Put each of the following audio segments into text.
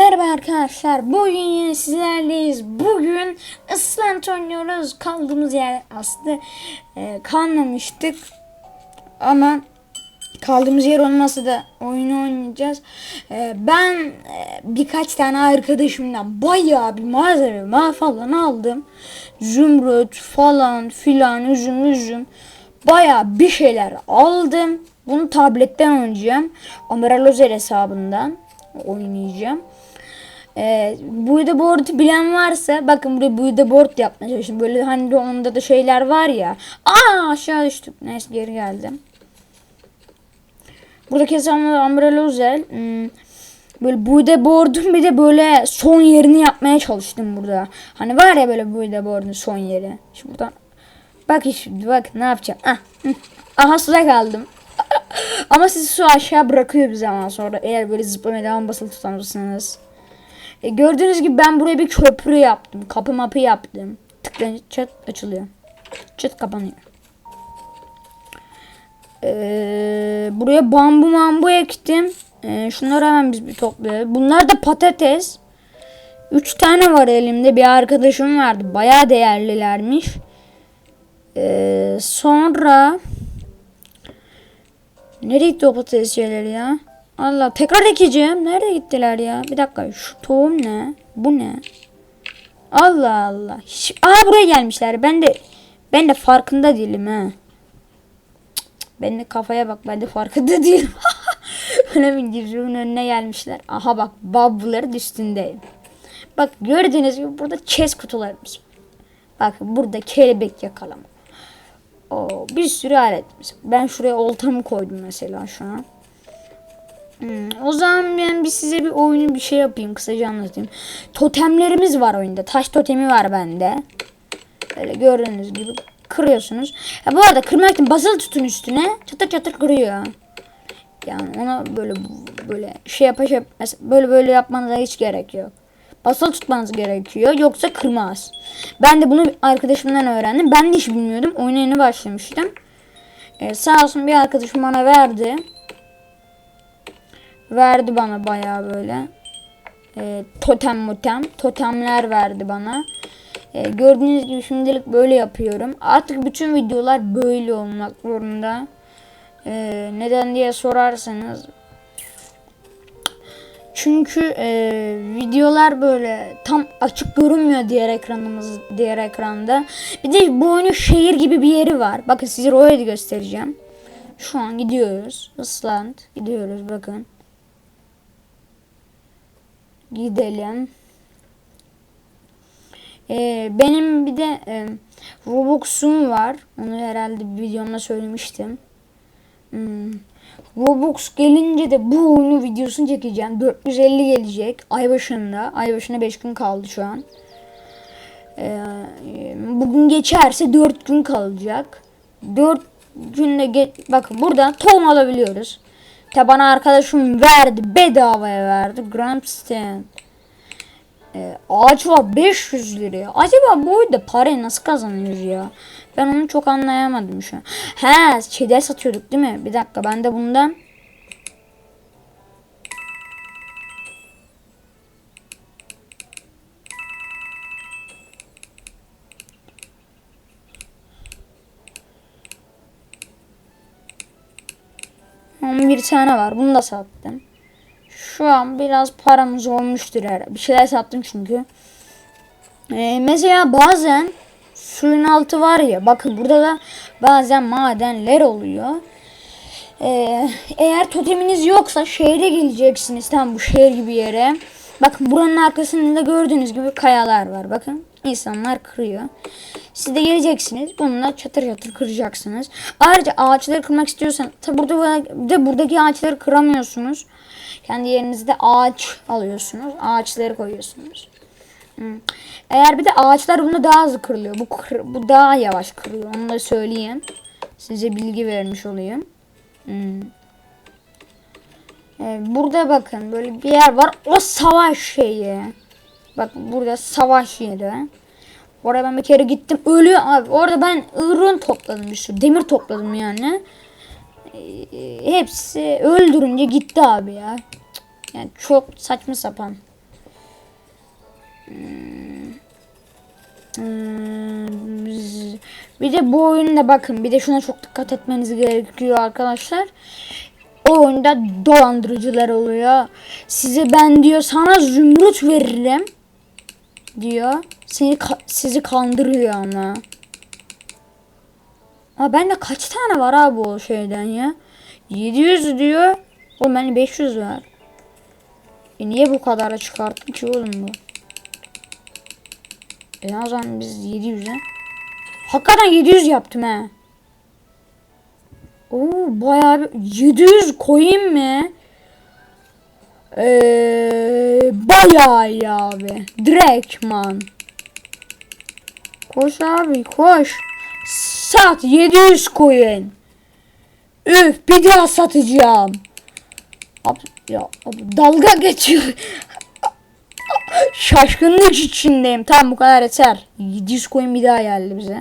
Merhaba arkadaşlar. Bugün yine sizlerleyiz. Bugün ıslant oynuyoruz. Kaldığımız yer aslında e, kalmamıştık. Ama kaldığımız yer olmasa da oyunu oynayacağız. E, ben e, birkaç tane arkadaşımdan bayağı bir malzeme falan aldım. Zümrüt falan filan üzüm üzüm. Bayağı bir şeyler aldım. Bunu tabletten oynayacağım. Amara Lozer hesabından oynayacağım. Ee, burada board bilen varsa bakın burada burada board yapmaya çalıştım. Böyle hani de onda da şeyler var ya. Aa aşağı düştük. Neyse geri geldim. Buradaki hesabımda Umbrella Özel. Hmm, böyle burada board'un bir de böyle son yerini yapmaya çalıştım burada. Hani var ya böyle burada board'un son yeri. Şimdi buradan bak şimdi bak ne yapacağım. Ah. Aha suda kaldım. Ama sizi su aşağı bırakıyor bir zaman sonra eğer böyle zıplamaya devam basılı tutarsanız. E, gördüğünüz gibi ben buraya bir köprü yaptım. Kapı mapı yaptım. Tıklayınca çat açılıyor. Çıt kapanıyor. Ee, buraya bambu mambu ektim. Ee, şunları hemen biz bir toplayalım. Bunlar da patates. Üç tane var elimde. Bir arkadaşım vardı. Bayağı değerlilermiş. Ee, sonra Nereye gitti o patates şeyleri ya? Allah tekrar ekeceğim. Nereye gittiler ya? Bir dakika şu tohum ne? Bu ne? Allah Allah. Hiç... Aa buraya gelmişler. Ben de ben de farkında değilim ha. Ben de kafaya bak ben de farkında değilim. Öyle bir girişimin önüne gelmişler. Aha bak bubble'ların üstündeyim. Bak gördüğünüz gibi burada chest kutularımız. Bak burada kelebek yakalama. O bir sürü alet. Ben şuraya oltamı koydum mesela şu an. Hmm, o zaman ben bir size bir oyunu bir şey yapayım kısaca anlatayım. Totemlerimiz var oyunda. Taş totemi var bende. Böyle gördüğünüz gibi kırıyorsunuz. Ha, bu arada kırmak için basılı tutun üstüne. Çatır çatır kırıyor. Yani ona böyle böyle şey yapacak böyle böyle yapmanıza hiç gerek yok. Basılı tutmanız gerekiyor yoksa kırmaz. Ben de bunu arkadaşımdan öğrendim. Ben de hiç bilmiyordum. Oyuna yeni başlamıştım. Ee, sağ olsun bir arkadaşım bana verdi. Verdi bana bayağı böyle. Ee, totem motem. Totemler verdi bana. Ee, gördüğünüz gibi şimdilik böyle yapıyorum. Artık bütün videolar böyle olmak zorunda. Ee, neden diye sorarsanız çünkü e, videolar böyle tam açık görünmüyor diğer ekranımız diğer ekranda. Bir de bu oyunun şehir gibi bir yeri var. Bakın size orayı da göstereceğim. Şu an gidiyoruz. Island. Gidiyoruz bakın. Gidelim. Ee, benim bir de e, Robux'um var. Onu herhalde bir videomda söylemiştim. Hmm. Robux gelince de bu oyunu videosunu çekeceğim. 450 gelecek ay başında. Ay başına 5 gün kaldı şu an. Ee, bugün geçerse 4 gün kalacak. 4 günde geç bakın burada tohum alabiliyoruz. Tabana arkadaşım verdi bedavaya verdi. Grampston. Ee, ağaç var 500 liraya. Acaba bu oyunda parayı nasıl kazanıyoruz ya? Ben onu çok anlayamadım şu an. He şeyde satıyorduk değil mi? Bir dakika ben de bundan bir tane var. Bunu da sattım. Şu an biraz paramız olmuştur herhalde. Bir şeyler sattım çünkü. Ee, mesela bazen suyun altı var ya. Bakın burada da bazen madenler oluyor. Ee, eğer toteminiz yoksa şehre geleceksiniz. Tam bu şehir gibi yere. Bakın buranın arkasında gördüğünüz gibi kayalar var. Bakın insanlar kırıyor. Siz de geleceksiniz. Bununla çatır çatır kıracaksınız. Ayrıca ağaçları kırmak istiyorsanız tabi burada de buradaki ağaçları kıramıyorsunuz. Kendi yerinizde ağaç alıyorsunuz. Ağaçları koyuyorsunuz. Eğer bir de ağaçlar bunda daha hızlı kırılıyor. Bu kır, bu daha yavaş kırılıyor. Onu da söyleyeyim. Size bilgi vermiş olayım. Hmm. Ee, burada bakın böyle bir yer var. O savaş şeyi. Bak burada savaş yeri. Oraya ben bir kere gittim. Ölüyor abi. Orada ben ırın topladım bir sürü. Demir topladım yani. Ee, hepsi öldürünce gitti abi ya. Yani çok saçma sapan. Hmm, biz- Bir de bu oyunda bakın bir de şuna çok dikkat etmeniz gerekiyor arkadaşlar. O oyunda dolandırıcılar oluyor. Size ben diyor sana zümrüt veririm diyor. Seni ka- sizi kandırıyor ama. Aa bende kaç tane var abi o şeyden ya? 700 diyor. O bende 500 var. E niye bu kadara çıkarttın ki oğlum bu? E o zaman biz 700'e. Hakikaten 700 yaptım he. Oo bayağı bir 700 koyayım mı? Ee, bayağı iyi abi. Direktman. Koş abi koş. Sat 700 koyun. Üf bir daha satacağım. Abi, ya abi, dalga geçiyor. Şaşkınlık içindeyim. Tamam bu kadar yeter. 700 coin bir daha geldi bize.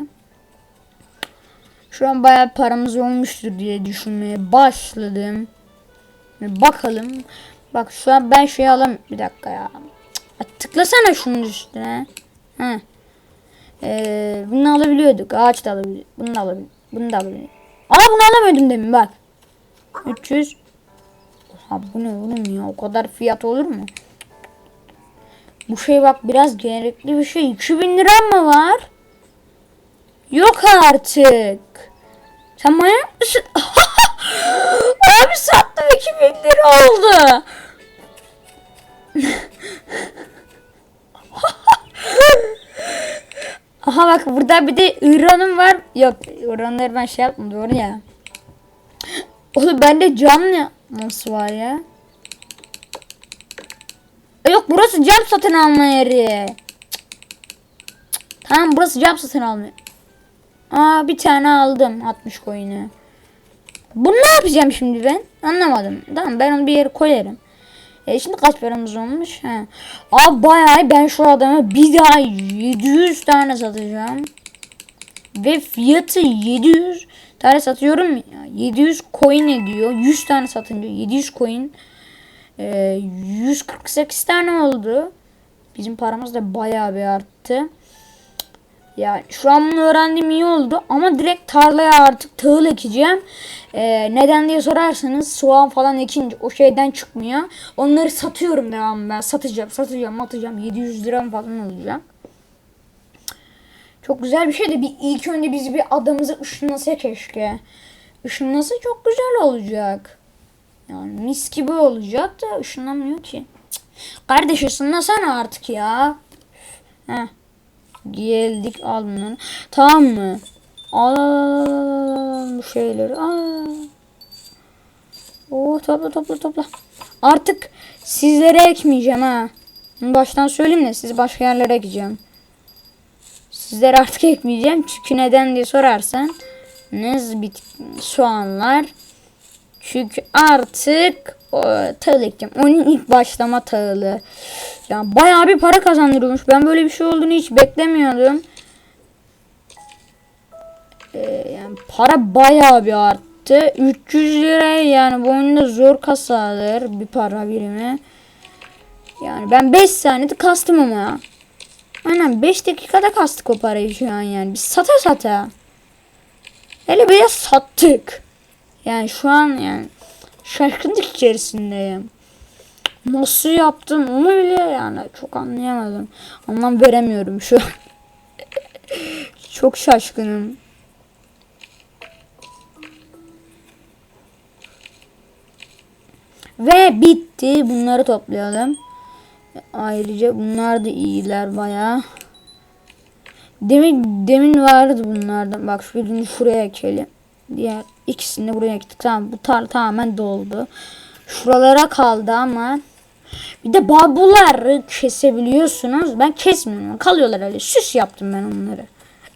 Şu an bayağı paramız olmuştur diye düşünmeye başladım. Bakalım. Bak şu an ben şey alam bir dakika ya. Tıklasana şunun üstüne. Heh. Ee, bunu alabiliyorduk. Ağaç da alabiliyorduk. Bunu da alabiliyorduk. Bunu da alabiliyorduk. Aa bunu alamıyordum demin bak. 300. Oha bu ne oğlum ya? O kadar fiyat olur mu? Bu şey bak biraz gerekli bir şey. 2000 lira mı var? Yok artık. Sen manyak mısın? Abi sattım 2000 lira oldu. Aha bak burada bir de İran'ım var. Yok İran'ları ben şey yapmadım doğru ya. Oğlum bende cam ne? Nasıl var ya? E, Yok burası cam satın alma yeri. Cık. Cık. Tamam burası cam satın alma. Aa bir tane aldım 60 coin'i. Bunu ne yapacağım şimdi ben? Anlamadım. Tamam ben onu bir yere koyarım. E şimdi kaç paramız olmuş? He. Aa bayağı ben şu adama bir daha 700 tane satacağım. Ve fiyatı 700 tane satıyorum ya. 700 coin ediyor. 100 tane satınca 700 coin. Ee, 148 tane oldu. Bizim paramız da bayağı bir arttı. Ya şu an bunu öğrendim iyi oldu ama direkt tarlaya artık tahıl ekeceğim. Ee, neden diye sorarsanız soğan falan ekince o şeyden çıkmıyor. Onları satıyorum devam ben. Satacağım, satacağım, atacağım. 700 lira falan olacak. Çok güzel bir şey de bir ilk önce bizi bir adamızı ışınlasa keşke. Işınlasa çok güzel olacak. Yani mis gibi olacak da ışınlamıyor ki. Cık. Kardeş ışınlasana artık ya. Heh. Geldik al bunu. Tamam mı? Al bu şeyleri. Al. Oh topla topla topla. Artık sizlere ekmeyeceğim ha. Baştan söyleyeyim de sizi başka yerlere ekeceğim. Sizlere artık ekmeyeceğim. Çünkü neden diye sorarsan. Nezbit soğanlar. Çünkü artık o, tahıl ekeceğim. Onun ilk başlama tahılı. Yani bayağı bir para kazandırılmış. Ben böyle bir şey olduğunu hiç beklemiyordum. Ee, yani para bayağı bir arttı. 300 lira yani bu oyunda zor kasadır bir para birimi. Yani ben 5 saniyede kastım ama. Aynen 5 dakikada kastık o parayı şu an yani. Biz sata sata. Hele de sattık. Yani şu an yani şaşkınlık içerisindeyim. Nasıl yaptım onu bile yani çok anlayamadım. Anlam veremiyorum şu an. çok şaşkınım. Ve bitti. Bunları toplayalım. Ayrıca bunlar da iyiler baya. Demin demin vardı bunlardan. Bak şu şuraya ekelim. Diğer ikisini buraya ektik. Tamam bu tar tamamen doldu. Şuralara kaldı ama bir de babuları kesebiliyorsunuz. Ben kesmiyorum. Kalıyorlar öyle. Süs yaptım ben onları.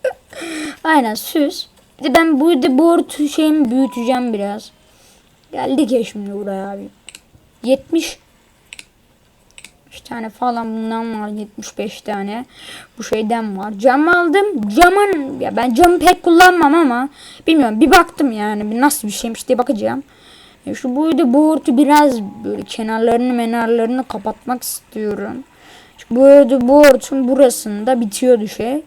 Aynen süs. Bir de ben bu de board şeyimi büyüteceğim biraz. Geldik ya şimdi buraya abi. 70 3 tane falan bundan var 75 tane bu şeyden var cam aldım camın ya ben camı pek kullanmam ama bilmiyorum bir baktım yani nasıl bir şeymiş diye bakacağım E şu boyda boğurtu biraz böyle kenarlarını menarlarını kapatmak istiyorum. Çünkü bu arada boğurtun burasında bitiyordu şey.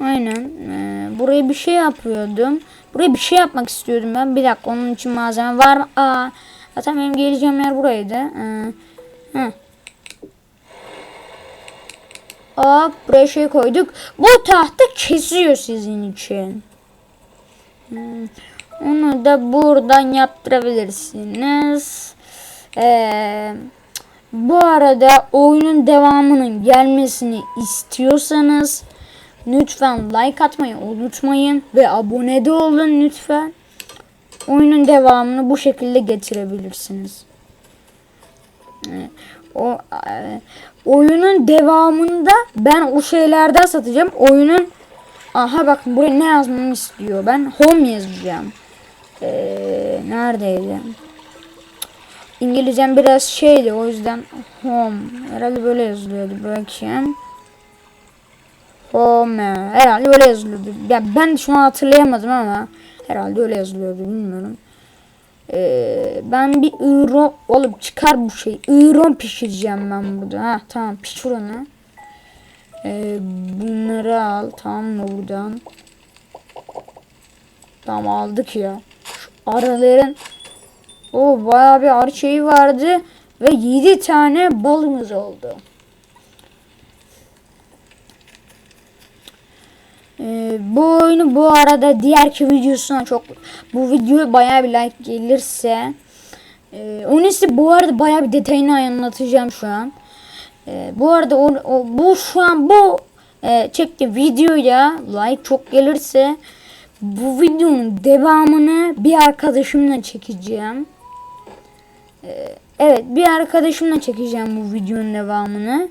Aynen. Ee, buraya bir şey yapıyordum. Buraya bir şey yapmak istiyordum ben. Bir dakika onun için malzeme var mı? Aa, zaten benim geleceğim yer buraydı. Ee, heh. Hop buraya şey koyduk. Bu tahta kesiyor sizin için. Hmm, Onu da buradan yaptırabilirsiniz. Ee, bu arada oyunun devamının gelmesini istiyorsanız lütfen like atmayı unutmayın ve abone de olun lütfen. Oyunun devamını bu şekilde getirebilirsiniz. O e, oyunun devamında ben o şeylerden satacağım. Oyunun aha bakın buraya ne yazmamı istiyor. Ben home yazacağım. Ee, neredeydi? İngilizcem biraz şeydi o yüzden home. Herhalde böyle yazılıyordu. Bakayım. Home. Herhalde böyle yazılıyordu. Ya ben şu an hatırlayamadım ama herhalde öyle yazılıyordu bilmiyorum. Ee, ben bir ıron oğlum çıkar bu şey. Iron pişireceğim ben burada. Ha tamam pişir onu. Ee, bunları al tamam mı buradan. Tamam aldık ya. Şu arıların o bayağı bir arı şeyi vardı ve 7 tane balımız oldu. Ee, bu oyunu bu arada diğerki videosuna çok bu video bayağı bir like gelirse e, onu size bu arada bayağı bir detayını anlatacağım şu an. E, bu arada o, o- bu şu an bu e, çektiğim videoya like çok gelirse bu videonun devamını bir arkadaşımla çekeceğim. Evet bir arkadaşımla çekeceğim bu videonun devamını.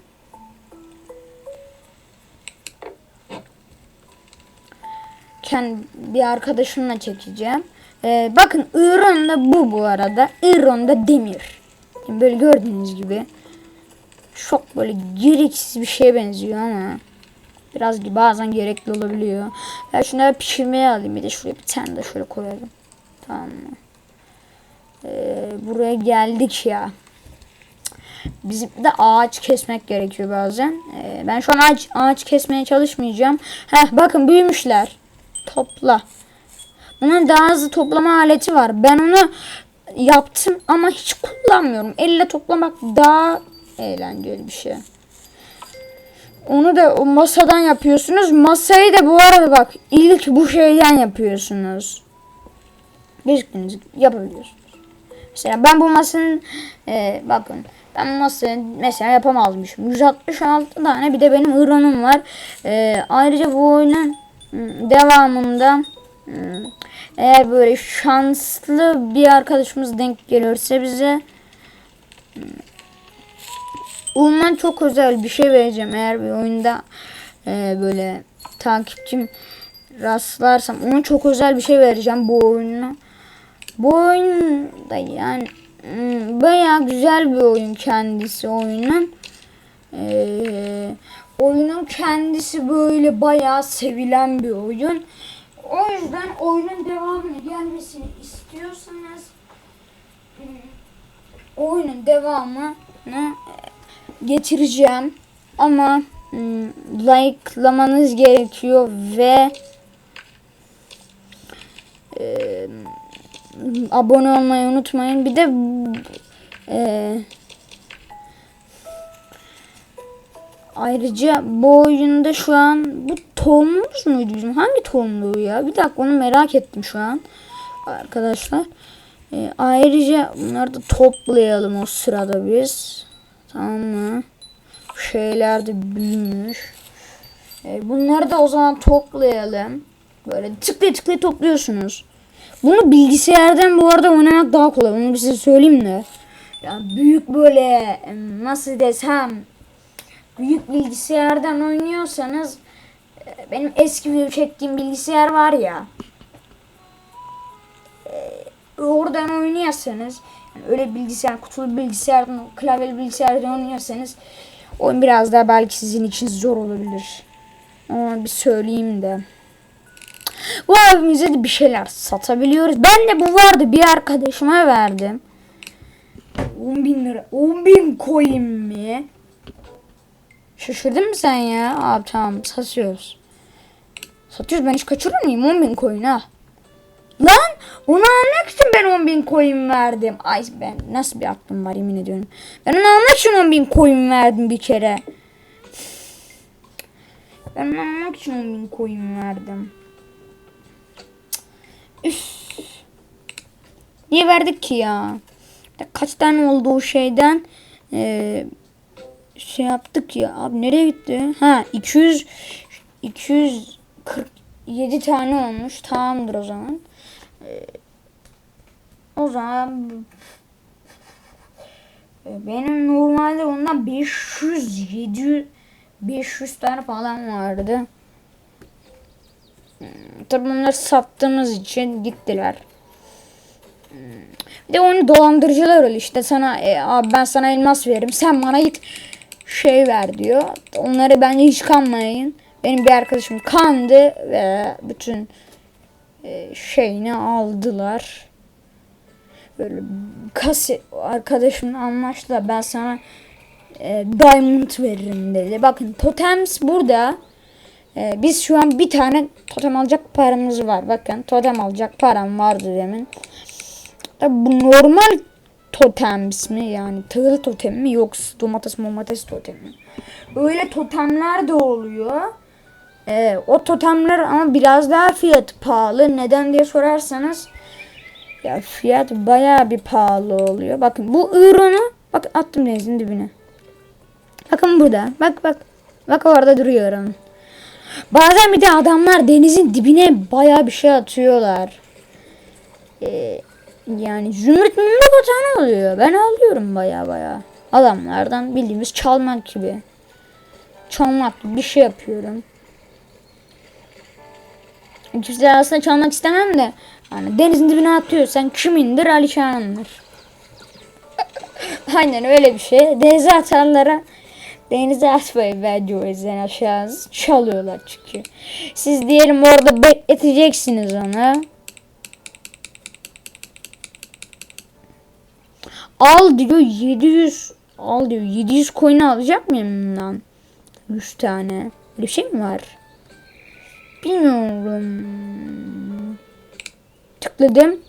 Kendi bir arkadaşımla çekeceğim. Ee, bakın Iron da bu bu arada. Iron da demir. Yani böyle gördüğünüz gibi. Çok böyle gereksiz bir şeye benziyor ama biraz bazen gerekli olabiliyor. Ya şunları pişirmeye alayım bir de şuraya bir tane de şöyle koyalım. Tamam mı? Ee, buraya geldik ya. Bizim de ağaç kesmek gerekiyor bazen. Ee, ben şu an ağaç, ağaç kesmeye çalışmayacağım. Heh bakın büyümüşler. Topla. Bunun daha hızlı toplama aleti var. Ben onu yaptım ama hiç kullanmıyorum. Elle toplamak daha eğlenceli bir şey. Onu da o masadan yapıyorsunuz. Masayı da bu arada bak ilk bu şeyden yapıyorsunuz. Gibi yapabiliyorsunuz. Mesela ben bu masanın e, bakın ben bu masayı mesela yapamazmışım. 166 tane bir de benim ıranım var. E, ayrıca bu oyunun devamında hmm, eğer böyle şanslı bir arkadaşımız denk gelirse bize ondan çok özel bir şey vereceğim. Eğer bir oyunda e, böyle takipçim rastlarsam ona çok özel bir şey vereceğim bu oyununa. Bu oyun da yani hmm, bayağı güzel bir oyun kendisi oyunun. Ee, oyunun kendisi böyle bayağı sevilen bir oyun. O yüzden oyunun devamını gelmesini istiyorsanız hmm, oyunun devamını e, getireceğim. Ama hmm, likelamanız gerekiyor ve e, abone olmayı unutmayın. Bir de e, ayrıca bu oyunda şu an bu tohumumuz muydu bizim? Hangi tohumluğu ya? Bir dakika onu merak ettim şu an. Arkadaşlar. E, ayrıca bunları da toplayalım o sırada biz. Tamam mı? Şeyler de büyümüş. E, bunları da o zaman toplayalım. Böyle tıklaya tıklaya topluyorsunuz. Bunu bilgisayardan bu arada oynamak daha kolay. Onu size söyleyeyim de. Ya büyük böyle nasıl desem büyük bilgisayardan oynuyorsanız e, benim eski bir çektiğim bilgisayar var ya e, oradan oynuyorsanız yani öyle bilgisayar kutulu bilgisayardan klavyeli bilgisayardan oynuyorsanız oyun biraz daha belki sizin için zor olabilir. Ama bir söyleyeyim de. Bu abimize de bir şeyler satabiliyoruz. Ben de bu vardı bir arkadaşıma verdim. 10 bin lira. 10 bin coin mi? Şaşırdın mı sen ya? Abi tamam satıyoruz. Satıyoruz ben hiç kaçırır mıyım 10 bin coin ha? Lan onu almak için ben 10 bin coin verdim. Ay ben nasıl bir aklım var yemin ediyorum. Ben onu almak için 10 bin coin verdim bir kere. Ben onu almak için 10 bin coin verdim. Üf. Niye verdik ki ya? Kaç tane oldu o şeyden? Ee, şey yaptık ya. Abi nereye gitti? Ha 200 247 tane olmuş. Tamamdır o zaman. Ee, o zaman e, benim normalde ondan 500 700 500 tane falan vardı. Hmm, Tabii bunları sattığımız için gittiler. Hmm, Bir de onu dolandırıcılar öyle işte sana e, abi ben sana elmas veririm sen bana git şey ver diyor. Onları bence hiç kanmayın. Benim bir arkadaşım kandı ve bütün e, şeyini aldılar. Böyle kase arkadaşımla anlaştılar. Ben sana e, diamond veririm dedi. Bakın totems burada. E, biz şu an bir tane totem alacak paramız var. Bakın totem alacak param vardı demin. Tabi bu normal totems mi yani tığıl totem mi yoksa domates domates totem mi? Öyle totemler de oluyor. Ee, o totemler ama biraz daha fiyatı pahalı. Neden diye sorarsanız ya fiyat bayağı bir pahalı oluyor. Bakın bu ürünü bak attım denizin dibine. Bakın burada. Bak bak. Bak orada duruyorum. Bazen bir de adamlar denizin dibine bayağı bir şey atıyorlar. Ee, yani zümrüt mümrüt atan oluyor. Ben alıyorum bayağı bayağı. Adamlardan bildiğimiz çalmak gibi. Çalmak gibi bir şey yapıyorum. Kimse aslında çalmak istemem de. Hani denizin dibine atıyorsan kimindir Alişan'ındır. Aynen öyle bir şey. Denize atanlara denize atmayın bence o yüzden aşağınız çalıyorlar çünkü. Siz diyelim orada bekleteceksiniz onu. Al diyor 700 al diyor 700 coin alacak mıyım bundan? 100 tane. Böyle bir şey mi var? Bilmiyorum. Tıkladım.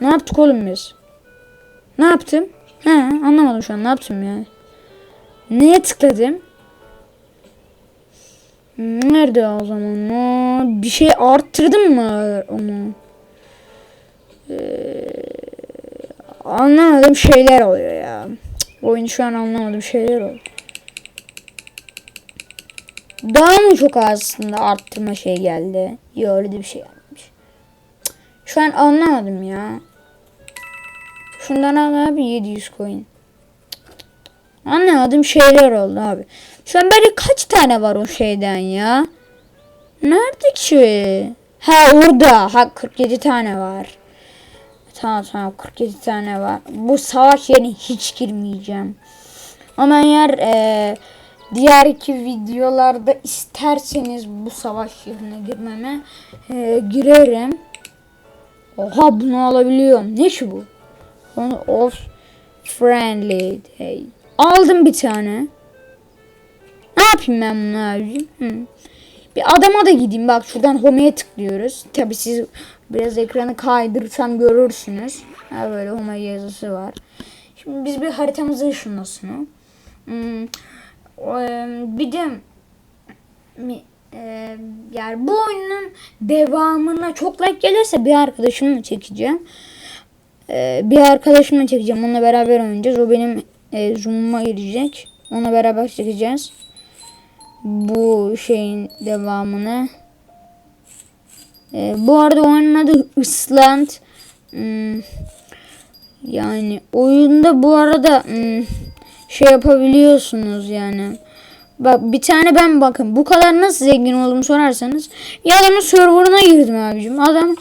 Ne yaptık oğlum biz? Ne yaptım? He anlamadım şu an ne yaptım ya. Neye tıkladım? Nerede o zaman? Bir şey arttırdım mı onu? Ee, anlamadığım şeyler oluyor ya. Oyun şu an anlamadığım şeyler oluyor. Daha mı çok aslında arttırma şey geldi? Yok öyle bir şey. Cık, Şu an anlamadım ya. Şundan al abi 700 coin. Anlamadığım şeyler oldu abi. Şu an böyle kaç tane var o şeyden ya? Nerede ki? Ha orada. Ha 47 tane var. Tamam tamam 47 tane var. Bu savaş yerine hiç girmeyeceğim. Ama eğer e, diğer iki videolarda isterseniz bu savaş yerine girmeme e, girerim. Oha bunu alabiliyorum. Ne şu bu? Of friendly hey. Aldım bir tane. Ne yapayım ben bunu abicim? Hı. Bir adama da gideyim. Bak şuradan home'ye tıklıyoruz. Tabi siz biraz ekranı kaydırırsam görürsünüz. Ha böyle home yazısı var. Şimdi biz bir haritamızı ışınlasın. Hmm. Bir de e, yani bu oyunun devamına çok like gelirse bir arkadaşımla çekeceğim. E, bir arkadaşımla çekeceğim. Onunla beraber oynayacağız. O benim e, zoom'uma girecek. Onunla beraber çekeceğiz. Bu şeyin devamını. E, bu arada oyunun adı Island. Hmm, yani oyunda bu arada hmm, şey yapabiliyorsunuz yani. Bak bir tane ben bakın bu kadar nasıl zengin oldum sorarsanız ya adamın serverına girdim abicim. Adam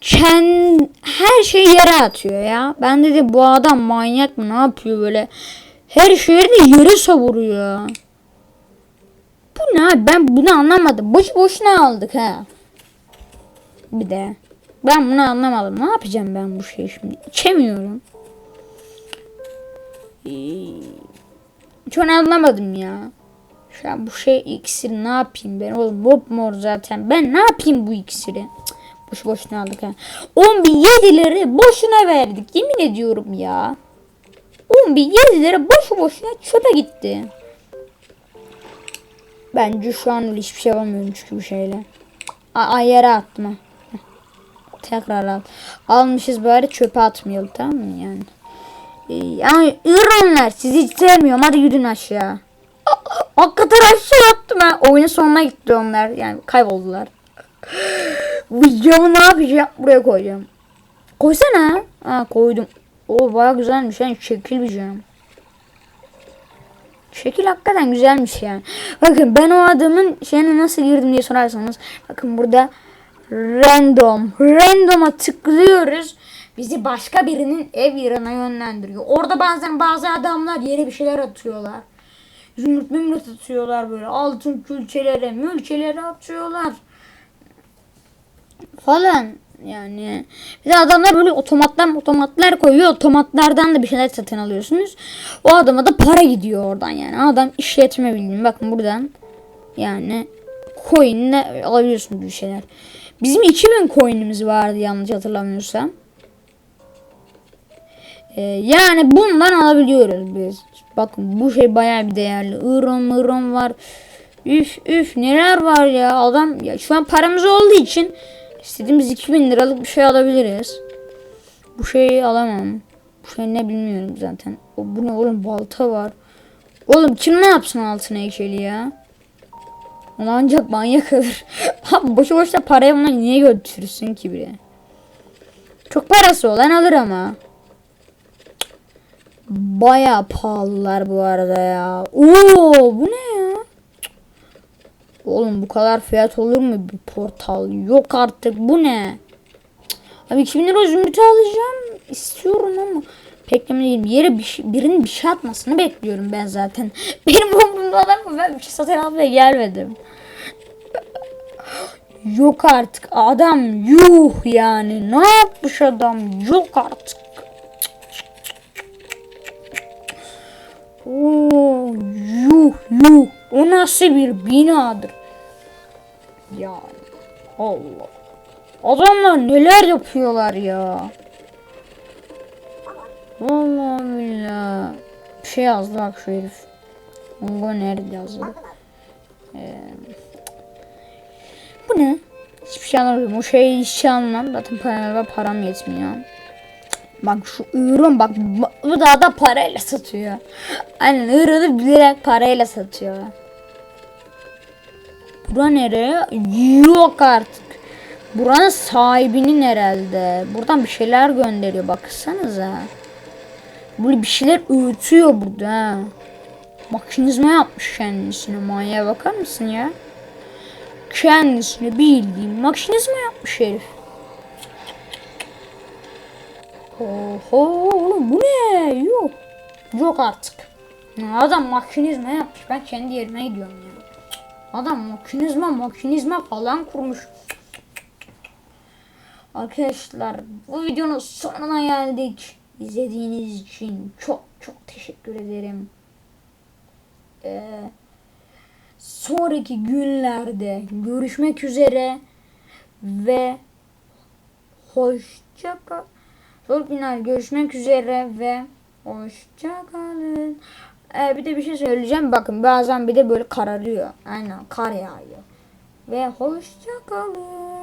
kend, her şeyi yere atıyor ya. Ben dedi bu adam manyak mı ne yapıyor böyle. Her şeyi de yere savuruyor. Bu ne abi ben bunu anlamadım. Boş boşuna aldık ha. bir de. Ben bunu anlamadım. Ne yapacağım ben bu şeyi şimdi? İçemiyorum. Hiç onu anlamadım ya. Şu an bu şey iksiri ne yapayım ben? Oğlum mop mor zaten. Ben ne yapayım bu iksiri? Boşu boşuna aldık ha. 10 bin 7 lira boşuna verdik. Yemin ediyorum ya. 10 bin 7 lira boşu boşuna çöpe gitti. Bence şu an hiçbir şey yapamıyorum çünkü bu şeyle. A, a yere. Heh. Tekrar al. Almışız bari çöpe atmayalım tamam mı yani? Ee, yani ıronlar sizi hiç sevmiyorum hadi gidin aşağı. Hakikaten aşağı attım ha. Oyunun sonuna gitti onlar yani kayboldular. Camı ne yapacağım? Buraya koyacağım. Koysana. Ha koydum. O baya güzelmiş yani şekil bir cam. Şekil hakikaten güzelmiş yani. Bakın ben o adamın şeyine nasıl girdim diye sorarsanız. Bakın burada random. Random'a tıklıyoruz. Bizi başka birinin ev yerine yönlendiriyor. Orada bazen bazı adamlar yere bir şeyler atıyorlar. Zümrüt mümrüt atıyorlar böyle. Altın külçelere, mülçelere atıyorlar. Falan. Yani bir de adamlar böyle otomatlar otomatlar koyuyor. Otomatlardan da bir şeyler satın alıyorsunuz. O adama da para gidiyor oradan yani. Adam işletme bildiğin. Bakın buradan yani coin'le alabiliyorsunuz bir şeyler. Bizim 2000 coin'imiz vardı yanlış hatırlamıyorsam. Ee, yani bundan alabiliyoruz biz. Bakın bu şey bayağı bir değerli. Iron mıron var. Üf üf neler var ya. Adam ya şu an paramız olduğu için istediğimiz 2000 liralık bir şey alabiliriz. Bu şeyi alamam. Bu şey ne bilmiyorum zaten. O, bu ne oğlum balta var. Oğlum kim ne yapsın altına heykeli ya? Onu ancak manyak alır. Abi boşu boşuna parayı bunlar niye götürürsün ki bile? Çok parası olan alır ama. Baya pahalılar bu arada ya. Oo bu ne ya? Oğlum bu kadar fiyat olur mu bir portal? Yok artık bu ne? Abi 2000 lira zümrütü alacağım. istiyorum ama pek emin değilim. Yere bir şey, birinin bir şey atmasını bekliyorum ben zaten. Benim umurumda olan mı? Ben bir şey satın almaya gelmedim. Yok artık adam yuh yani ne yapmış adam yok artık. Oo, yuh yuh o nasıl bir binadır. Yani Allah. Adamlar neler yapıyorlar ya. Vallahi billahi. Bir şey yazdı bak şu herif. Bu nerede yazdı? Ee, bu ne? Hiçbir şey anlamıyorum. O şeyi hiç şey anlamam. Zaten param, param yetmiyor. Bak şu ürün bak bu da da parayla satıyor. Aynen ürünü bilerek parayla satıyor. Bura nereye? Yok artık. Buranın sahibinin herhalde. Buradan bir şeyler gönderiyor baksanıza. Böyle bir şeyler öğütüyor burada. Makinizma yapmış kendisine. Manyağa bakar mısın ya? Kendisine bildiğim makinizma yapmış herif. Oho oğlum bu ne? Yok. Yok artık. Adam makinizma yapmış. Ben kendi yerime gidiyorum ya. Adam makinizma makinizma falan kurmuş. Arkadaşlar bu videonun sonuna geldik. İzlediğiniz için çok çok teşekkür ederim. Ee, sonraki günlerde görüşmek üzere ve hoşça kal. Günler görüşmek üzere ve hoşça kalın. Ee, bir de bir şey söyleyeceğim. Bakın bazen bir de böyle kararıyor. Aynen kar yağıyor. Ve hoşça kalın.